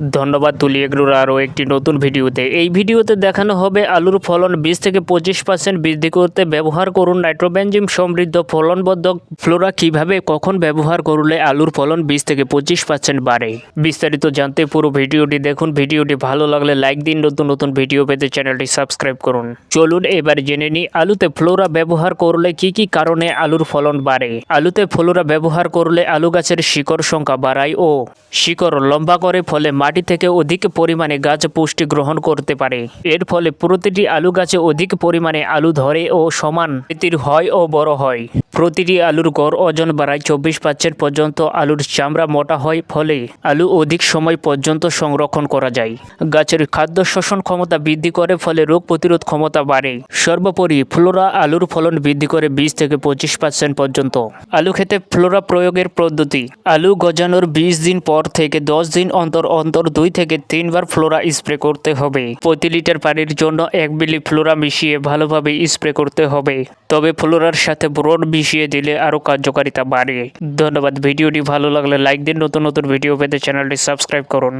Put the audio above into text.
ধন্যবাদ তুলি এগুলোর আরও একটি নতুন ভিডিওতে। এই ভিডিওতে দেখানো হবে আলুর ফলন বিশ থেকে পঁচিশ পার্সেন্ট বৃদ্ধি করতে ব্যবহার করুন নাইট্রোবেনজিম সমৃদ্ধ ফলনবদ্ধ ফ্লোরা কীভাবে কখন ব্যবহার করলে আলুর ফলন বিশ থেকে পঁচিশ পার্সেন্ট বাড়ে। বিস্তারিত জানতে পুরো ভিডিওটি দেখুন। ভিডিওটি ভালো লাগলে লাইক দিন, নতুন নতুন ভিডিও পেতে চ্যানেলটি সাবস্ক্রাইব করুন। চলুন এবার জেনে নিই, আলুতে ফ্লোরা ব্যবহার করলে কি কি কারণে আলুর ফলন বাড়ে? আলুতে ফ্লোরা ব্যবহার করলে আলু গাছের শিকড় সংখ্যা বাড়ায় ও শিকড় লম্বা করে ফলে মাটি থেকে অধিক পরিমাণে গাছ পুষ্টি গ্রহণ করতে পারে। এর ফলে প্রতিটি আলু গাছে অধিক পরিমাণে আলু ধরে ও সমান প্রীতির হয় ও বড় হয়। প্রতিটি আলুর গড় ওজন বাড়ায় চব্বিশ পার্সেন্ট পর্যন্ত আলুর চামড়া মোটা হয়, ফলে আলু অধিক সময় পর্যন্ত সংরক্ষণ করা যায়। গাছের খাদ্য শোষণ ক্ষমতা বৃদ্ধি করে, ফলে রোগ প্রতিরোধ ক্ষমতা বাড়ে। সর্বোপরি ফ্লোরা আলুর ফলন বৃদ্ধি করে বিশ থেকে পঁচিশ পার্সেন্ট পর্যন্ত। আলু খেতে ফ্লোরা প্রয়োগের পদ্ধতি। আলু গজানোর বিশ দিন পর থেকে দশ দিন অন্তর অন্তর দুই থেকে তিনবার ফ্লোরা স্প্রে করতে হবে। প্রতি লিটার পানির জন্য এক মিলি ফ্লোরা মিশিয়ে ভালোভাবে স্প্রে করতে হবে। তবে ফ্লোরার সাথে ব্রোড মিশিয়ে দিলে আরও কার্যকারিতা বাড়ে। ধন্যবাদ। ভিডিওটি ভালো লাগলে লাইক দিন নতুন নতুন ভিডিও পেতে চ্যানেলটি সাবস্ক্রাইব করুন।